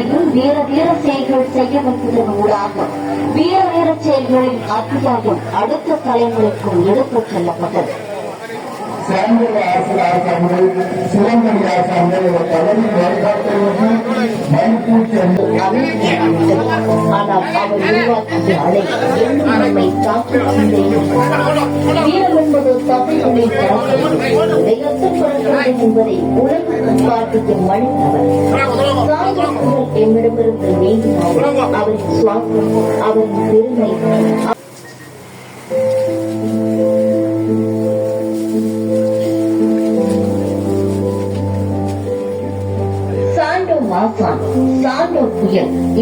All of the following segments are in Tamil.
செய்யும் வீர வீர செயல்கள் செய்ய வைப்பதன் ஊடாக. வீர வீர செயல்களின் அத்தியாயம் அடுத்த தலைமுறைக்கும் எடுத்துச் செல்லப்பட்டது. சாயந்தர ஆசிரியர்கள் சிறந்த ஆசிரியர்கள் பதவி வழிகாட்டுவது ஆனால் அவர் என்பதை மனிதவர் அவரின் சுவாசம் அவரின் பெருமை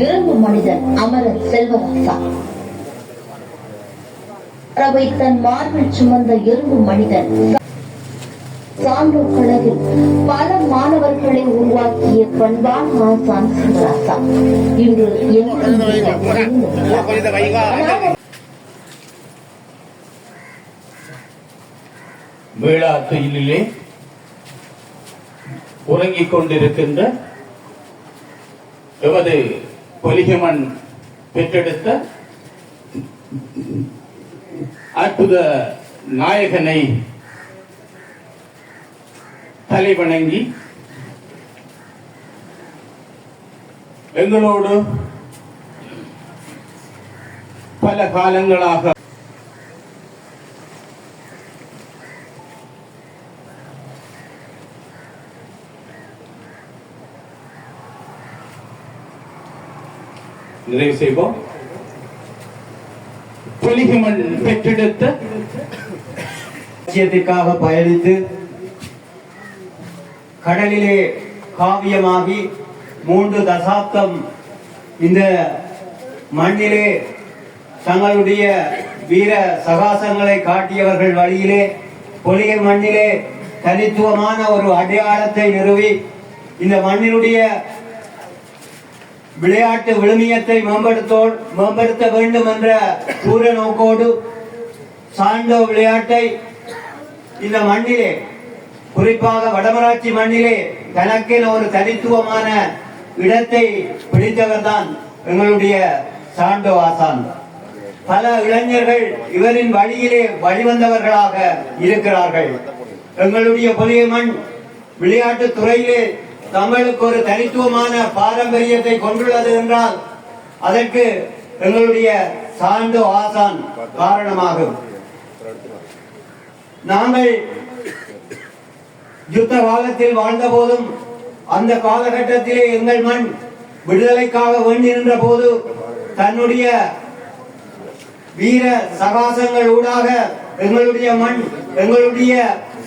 புயல் மனிதன் அமரர் செல்வராசா? ரவை தன் மார்பில் சுமந்த இரும்பு மனிதன் சான்றோர் கழகில் பல மாணவர்களை உருவாக்கிய பண்பான் ஆசான் சிவராசா. இன்று எங்கள் வேளாத்துயிலே உறங்கிக் கொண்டிருக்கின்ற எமது பொலிகமன் பெற்றெடுத்த அற்புத நாயகனை தலைவணங்கி எங்களோடு பல காலங்களாக நிறைவு செய்வோம். புலிகமன் பெற்றெடுத்த பயணித்து கடலிலே காவியமாகி மூன்று தசாப்தம் இந்த மண்ணிலே தங்களுடைய வீர சகாசங்களை காட்டியவர்கள் வழியிலே பொலிகை மண்ணிலே தனித்துவமான ஒரு அடையாளத்தை நிறுவி இந்த மண்ணினுடைய விளையாட்டு விழுமியத்தை மேம்படுத்தோ மேம்படுத்த வேண்டும் என்ற தூர நோக்கோடு சாண்டோ விளையாட்டை இந்த மண்ணிலே குறிப்பாக வடமராட்சி மண்ணிலே தனக்கென ஒரு தனித்துவமான இடத்தை பிடித்தவர் தான் எங்களுடைய சாண்டோ ஆசான். பல இளைஞர்கள் இவரின் வழியிலே வழிவந்தவர்களாக இருக்கிறார்கள். எங்களுடைய புதிய மண் விளையாட்டு துறையிலே தமிழுக்கு ஒரு தனித்துவமான பாரம்பரியத்தை கொண்டுள்ளது என்றால் அதற்கு எங்களுடைய சாண்டோ ஆசான் காரணமாகும். நாங்கள் யுத்த காலத்தில் வாழ்ந்த போதும் அந்த காலகட்டத்திலே எங்கள் மண் விடுதலைக்காக வேண்டி நின்ற போது தன்னுடைய வீர சகாசங்கள் ஊடாக எங்களுடைய மண் எங்களுடைய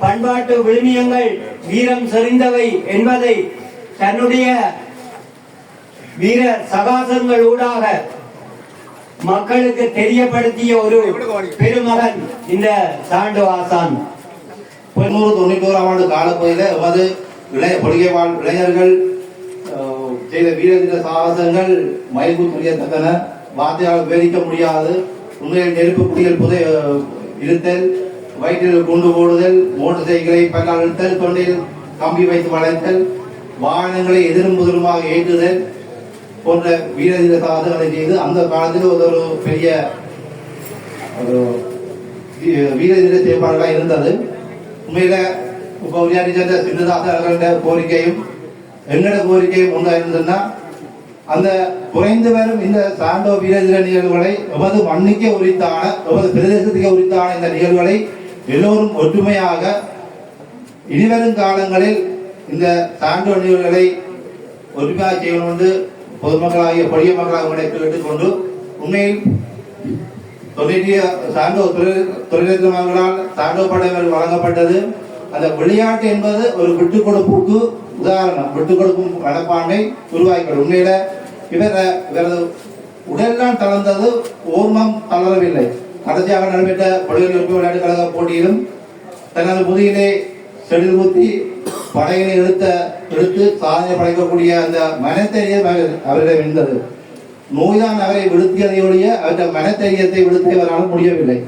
பண்பாட்டு விழுமியங்கள் வீரம் செறிந்தவை என்பதை தன்னுடைய வீர சகாசங்கள் ஊடாக மக்களுக்கு தெரியப்படுத்திய ஒரு பெருமகன் இந்த சாண்டு ஆசான். தொண்ணூறு தொண்ணூற்றோராம் ஆண்டு காலப்பகுதியில் எமது இளைய பொலிகை வாழ் இளைஞர்கள் செய்த வீரதீர சாகசங்கள் மயக்கு புரியத்தக்கன வார்த்தையால் விவரிக்க முடியாது உண்மையில் நெருப்பு குடிகள் புதை இருத்தல் வயிற்றில் குண்டு போடுதல் மோட்டார் சைக்கிளை பல்லால் இழுத்தல் தொண்டில் கம்பி வைத்து வளைத்தல் வாகனங்களை எதிரும் புதிருமாக ஏற்றுதல் போன்ற வீரதீர சாதனை செய்து அந்த காலத்தில் ஒரு பெரிய ஒரு வீ- வீரதீர செயற்பாடுகளாக இருந்தது. உண்மையில இப்ப விளையாடி சேர்ந்த சின்னதாக அவர்களோட கோரிக்கையும் எங்களோட கோரிக்கையும் ஒன்றா இருந்ததுன்னா அந்த குறைந்து வரும் இந்த சாண்டோ வீரதீர நிகழ்வுகளை எமது மண்ணுக்கே உரித்தான எமது பிரதேசத்துக்கே உரித்தான இந்த நிகழ்வுகளை எல்லோரும் ஒற்றுமையாக இனிவரும் காலங்களில் இந்த சாண்டோ நிகழ்வுகளை ஒற்றுமையாக செய்யணும் என்று பொதுமக்களாகிய பொடிய மக்களாக உங்களை கேட்டுக்கொண்டு உண்மையில் தொழிலிய சாண்டோ தொழில் தொழிலதிபர்களால் சாண்டோ படைகள் வழங்கப்பட்டது. அந்த விளையாட்டு என்பது ஒரு விட்டுக் கொடுப்புக்கு உதாரணம். விட்டுக் கொடுக்கும் மனப்பான்மை உருவாக்கிகள் உண்மையில இவர இவரது உடல்லாம் தளர்ந்தது ஓர்மம் தளரவில்லை. கடைசியாக நடைபெற்ற படுகொலை விளையாட்டுக் கழக போட்டியிலும் தனது முதுகிலே செடில் ஊற்றி படையினை எடுத்த எடுத்து சாதனை படைக்கக்கூடிய அந்த மனத்தைரியம் அவரிடம் இருந்தது நோய்தான் அவரை விடுத்தியதையொழிய அவருடைய அவற்றை மனத்தைரியத்தை விழுத்தியவரால் முடியவில்லை.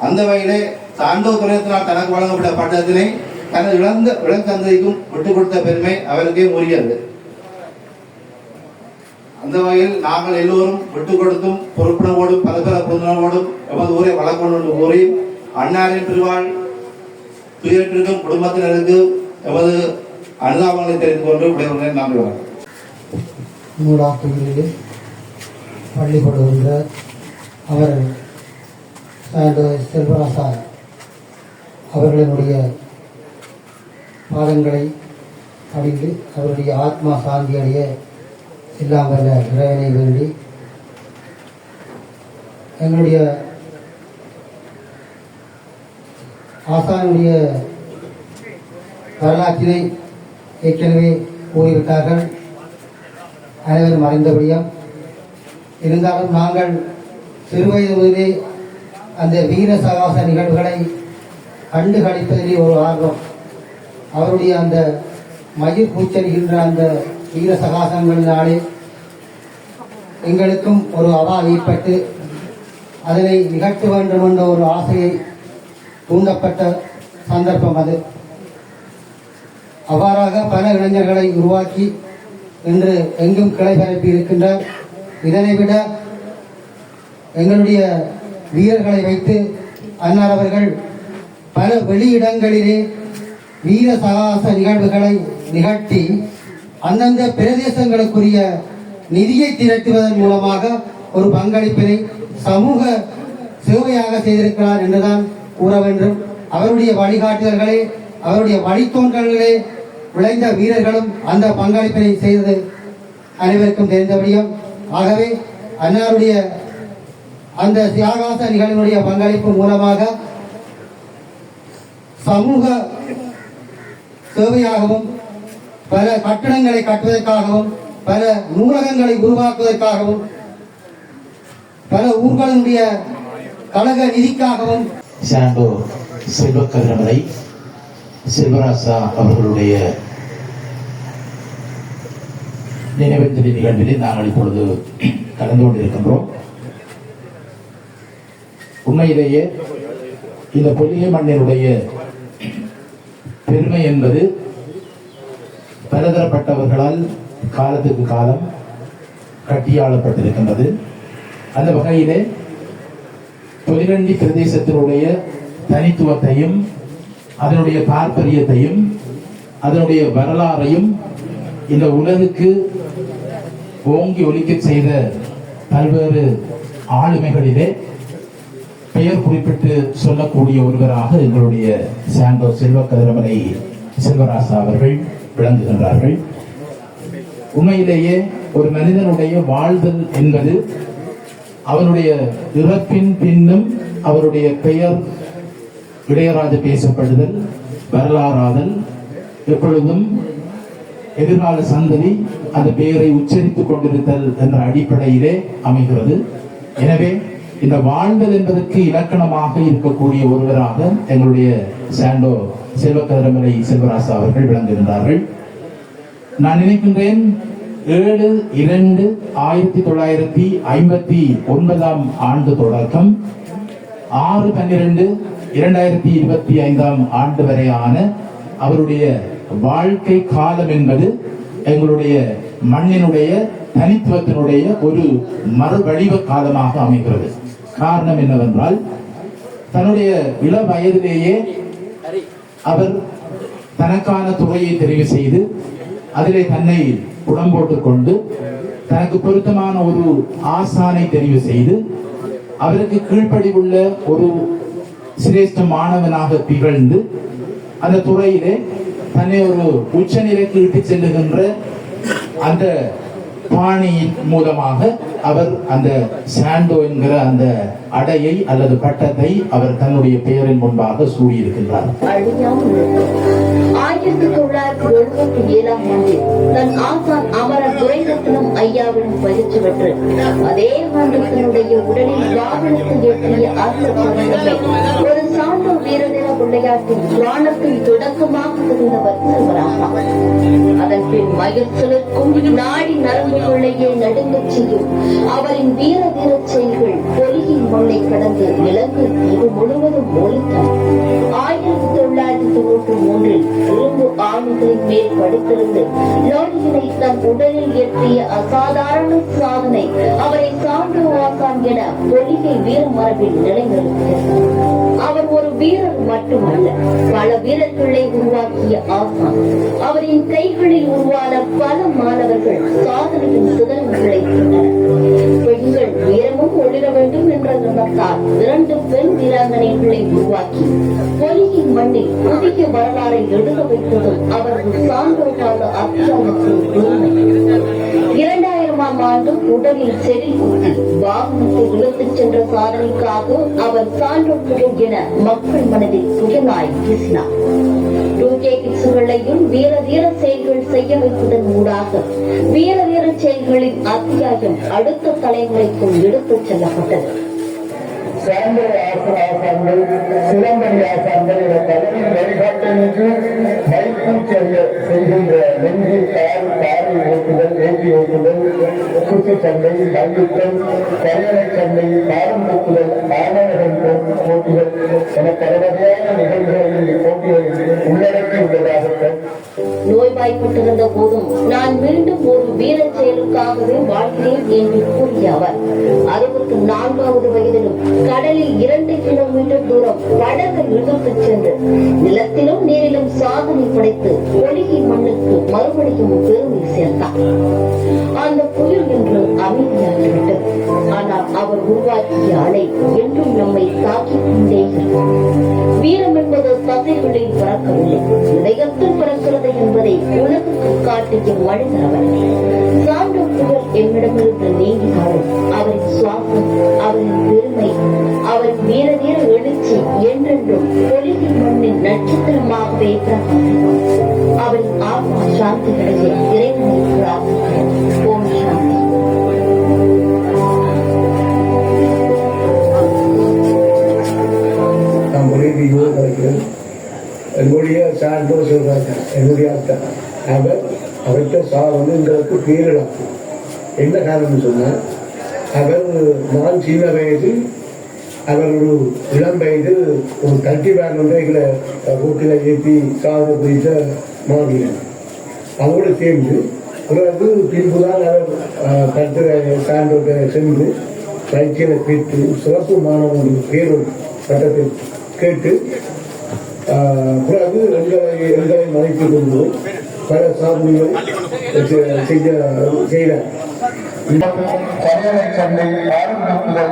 அந்த வகையிலே சாண்டோ துறையத்தினால் தனக்கு வழங்கப்பட்ட பட்டத்தினை தனது இழந்த இளங்கந்தைக்கும் விட்டுக் கொடுத்த பெருமை அவருக்கே உரியது. அந்த வகையில் நாங்கள் எல்லோரும் விட்டுக் கொடுத்தும் பொறுப்புணர்வோடும் பல பல எமது ஊரை வளர்க்கொண்டு கூறி அன்னாரின் பெருவாள் துயற்றிருக்கும் குடும்பத்தினருக்கு எமது அனுதாபங்களை தெரிந்து கொண்டு விடைபெறுகிறேன். நன்றி வணக்கம். நூலாக்குகளிலே பள்ளிப்படுகின்ற அவர் சாண்டு செல்வராசா அவர்களினுடைய பாதங்களை படித்து அவருடைய ஆத்மா சாந்தி அடைய எல்லாம் வல்ல இறைவனை வேண்டி எங்களுடைய ஆசானுடைய வரலாற்றினை ஏற்கனவே கூறிவிட்டார்கள். அனைவரும் அறிந்தபடியும் இருந்தாலும் நாங்கள் சிறுவயது முதலே அந்த வீர சகாச நிகழ்வுகளை கண்டு கழிப்பதிலே ஒரு ஆர்வம். அவருடைய அந்த மயிர் கூச்சல்கின்ற அந்த வீர சகாசங்களினாலே எங்களுக்கும் ஒரு அவா ஏற்பட்டு அதனை நிகழ்த்த வேண்டும் என்ற ஒரு ஆசையை தூண்டப்பட்ட சந்தர்ப்பம் அது. அவ்வாறாக பல இளைஞர்களை உருவாக்கி இன்று எங்கும் கிளை பரப்பி இருக்கின்றார் இதனை விட எங்களுடைய வீரர்களை வைத்து அன்னார் அவர்கள் பல வெளியிடங்களிலே வீர சகாச நிகழ்வுகளை நிகழ்த்தி அந்தந்த பிரதேசங்களுக்குரிய நிதியை திரட்டுவதன் மூலமாக ஒரு பங்களிப்பினை சமூக சேவையாக செய்திருக்கிறார் என்றுதான் கூற வேண்டும். அவருடைய வழிகாட்டுதல்களே அவருடைய வழித்தோன்றல்களே விளைந்த வீரர்களும் அந்த பங்களிப்பினை செய்தது அனைவருக்கும் தெரிந்தபடியும் ஆகவே அன்னாருடைய அந்த சியாகாச நிகழ்வினுடைய பங்களிப்பு மூலமாக சமூக சேவையாகவும் பல கட்டடங்களை கட்டுவதற்காகவும் பல நூலகங்களை உருவாக்குவதற்காகவும் பல ஊர்களுடைய கழக நிதிக்காகவும் சாண்டோ செல்வக்கதிரமலை செல்வராசா அவர்களுடைய நினைவஞ்சலி நிகழ்விலே நாங்கள் இப்பொழுது கலந்து கொண்டிருக்கின்றோம். உண்மையிலேயே இந்த பொல்லிய மண்ணினுடைய பெருமை என்பது பலதரப்பட்டவர்களால் காலத்துக்கு காலம் கட்டியாளப்பட்டிருக்கின்றது. அந்த வகையிலே தொலிரண்டி பிரதேசத்தினுடைய தனித்துவத்தையும் அதனுடைய பாரம்பரியத்தையும் அதனுடைய வரலாறையும் இந்த உலகுக்கு ஓங்கி ஒலிக்கச் செய்த பல்வேறு ஆளுமைகளிலே பெயர் குறிப்பிட்டு சொல்லக்கூடிய ஒருவராக எங்களுடைய சாண்டோ செல்வ கதிரமலை செல்வராசா அவர்கள். விளங்குகின்றார்கள். உண்மையிலேயே ஒரு மனிதனுடைய வாழ்தல் என்பது அவனுடைய இறப்பின் பின்னும் அவருடைய பெயர் இளையராஜ பேசப்படுதல் வரலாறாதல் எப்பொழுதும் எதிர்கால சந்ததி அந்த பெயரை உச்சரித்துக் கொண்டிருத்தல் என்ற அடிப்படையிலே அமைகிறது. எனவே இந்த வாழ்தல் என்பதற்கு இலக்கணமாக இருக்கக்கூடிய ஒருவராக எங்களுடைய சாண்டோ செல்வக்கதிரமலை செல்வராசா அவர்கள் விளங்குகின்றார்கள் நான் நினைக்கின்றேன் ஏழு இரண்டு ஆயிரத்தி தொள்ளாயிரத்தி ஐம்பத்தி ஒன்பதாம் ஆண்டு தொடக்கம் ஆறு பன்னிரண்டு இரண்டாயிரத்தி இருபத்தி ஐந்தாம் ஆண்டு வரையான அவருடைய வாழ்க்கை காலம் என்பது எங்களுடைய மண்ணினுடைய தனித்துவத்தினுடைய ஒரு மறுவடிவ காலமாக அமைகிறது. காரணம் என்னவென்றால் தன்னுடைய இள வயதிலேயே அவர் தனக்கான துறையை தெரிவு செய்து அதிலே தன்னை புடம் போட்டுக்கொண்டு தனக்கு பொருத்தமான ஒரு ஆசானை தெரிவு செய்து அவருக்கு கீழ்ப்படிவுள்ள ஒரு சிரேஷ்ட மாணவனாக திகழ்ந்து அந்த துறையிலே தன்னை ஒரு உச்சநிலைக்கு இட்டு செல்லுகின்ற அந்த பாணியின் மூலமாக அவர் அந்த சாண்டோ என்கிற அந்த அடையை அல்லது பட்டத்தை அவர் தன்னுடைய பெயரின் முன்பாக சூடியிருக்கின்றார். ஆயிரத்தி தொள்ளாயிரத்தி எழுபத்தி ஏழாம் ஆண்டில் தன் ஆசான் அமர துரைரத்னம் ஐயாவிடம் பயிற்சி பெற்று அதே ஆண்டு தன்னுடைய உடலில் வாகனத்தில் ஏற்றிய அருள் ஒரு சாண்டோ வீரதேவ பிள்ளையாட்டின் புராணத்தின் தொடக்கமாக இருந்தவர் செல்வராமா அதன் பின் மயில் சிலிர்க்கும் நாடி நரம்புகளையே நடுங்கச் செய்யும் அவரின் வீர வீர செயல்கள் பொலியின் மண்ணை கடந்து இலங்கை இது முழுவதும் ஒழித்தார் ஆயிரத்தி தொள்ளாயிரத்தி தொண்ணூற்றி மூன்றில் இரும்பு ஆணி மேல் படித்திருந்து லோரியினை தம் உடலில் ஏற்றிய அசாதாரண சாதனை அவரை சான்று ஆசான் என பொலிகை வீர மரபில் நிலைநிறுத்தியது. அவர் ஒரு வீரர் மட்டுமல்ல பல வீரர்களை உருவாக்கிய ஆசான் அவரின் கைகளில் உருவான பல மாணவர்கள் சாதனையின் சுதந்திரங்களை பெண்கள் வீரமும் ஒளிர வேண்டும் என்ற எண்ணத்தால் இரண்டு பெண் வீராங்கனைகளை உருவாக்கி பொலியின் மண்ணில் புதிய வரலாறை எழுத வைத்ததும் இரண்டாயிரமாம் ஆண்டு உடலில் வாகனத்தை இழுத்துச் சென்ற சாதனைக்காக அவர் என மக்கள் மனதில் புயலாய் வீசினார். கிட்ஸுகளையும் வீர தீர செயல்கள் செய்ய வைப்பதன் ஊடாக வீர வீர செயல்களின் அத்தியாயம் அடுத்த தலைமுறைக்கும் எடுத்துச் செல்லப்பட்டது. சார்ந்த ஆசன ஆசான்கள் சிலம்பணி ஆசான்கள் என பலரின் வழிகாட்டலுக்கு மைப்பூச்சரிய செய்கின்ற நெஞ்சு கார் காரை ஓட்டுதல் ஏற்றி ஓட்டுதல் குத்துச்சண்டை மல்யுத்தம் கரியணை சண்டை பாரம் தூக்குதல் மாணவர்கள் போட்டிகள் என பல வகையான நிகழ்வுகளில் இப்போட்டிகளில் உள்ளடக்கியுள்ளதாகட்டும் நோய்வாய்ப்பட்டிருந்த போதும் நான் மீண்டும் ஒரு வீர செயலுக்காகவே வாழ்கிறேன் என்று கூறிய அவர். அறுபத்தி நான்காவது வயதிலும் கடலில் இரண்டு கிலோமீட்டர் தூரம் படகு இழுத்து சென்று நிலத்திலும் நீரிலும் சாதனை படைத்து ஒழுகி மண்ணுக்கு மறுபடியும் பெருமை சேர்த்தார் அந்த புயல் என்று அமைதியாகிவிட்டது ஆனால் அவர் உருவாக்கிய அலை என்றும் நம்மை தாக்கிக் கொண்டே வீரம் என்பது தசைகளில் பறக்கவில்லை. இதயத்தில் பிறக்கிறது என்பதை உலகுக்கு காட்டிய மனிதர் அவர். சான்ற புகழ் எம்மிடமிருந்து நீங்கினாலும் அவரின் சுவாசம் அவரின் பெருமை அவரின் வீர வீர எழுச்சி என்றென்றும் பொலிகை மண்ணின் நட்சத்திரமாகவே பிரகாசிக்கும் அவரின் ஆத்மா சாந்தி கிடைக்க இறைவனை பிரார்த்திக்கிறோம் ஓம் சாந்தி. என்னுடைய சான்றோர் சொல்றாங்க. என்னுடைய அர்த்தம். அவர் அவர்கிட்ட வந்து எங்களுக்கு பேரிழப்பு என்ன காரணம்னு சொன்னால் அவர் நான் சின்ன வயது அவர் ஒரு இளம் வயது ஒரு தட்டி பேன் வந்து எங்களை வீட்டில் ஏற்றி சாதனை குறித்த மாறினார் அவரோடு சேர்ந்து பிறகு பின்புதான் அவர் கற்று சான்றோட சென்று பயிற்சிகளை பெற்று சிறப்பு மாணவர்களுக்கு பேரும் சட்டத்தில் கேட்டு பிறகு எங்களை எங்களை மதித்துக் கொண்டு பல சாதனைகள் செய்தார் கரியணை சண்டை போட்டிகள்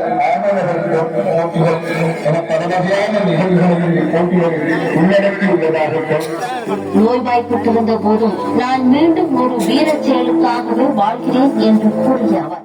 என பல வகையான நிகழ்வுகளில் இப்போட்டிகளில் உள்ளடக்கியுள்ளதாகட்டும் நோய்வாய்ப்பட்டிருந்த போதும் நான் மீண்டும் ஒரு வீர செயலுக்காகவே வாழ்கிறேன் என்று கூறிய அவர்.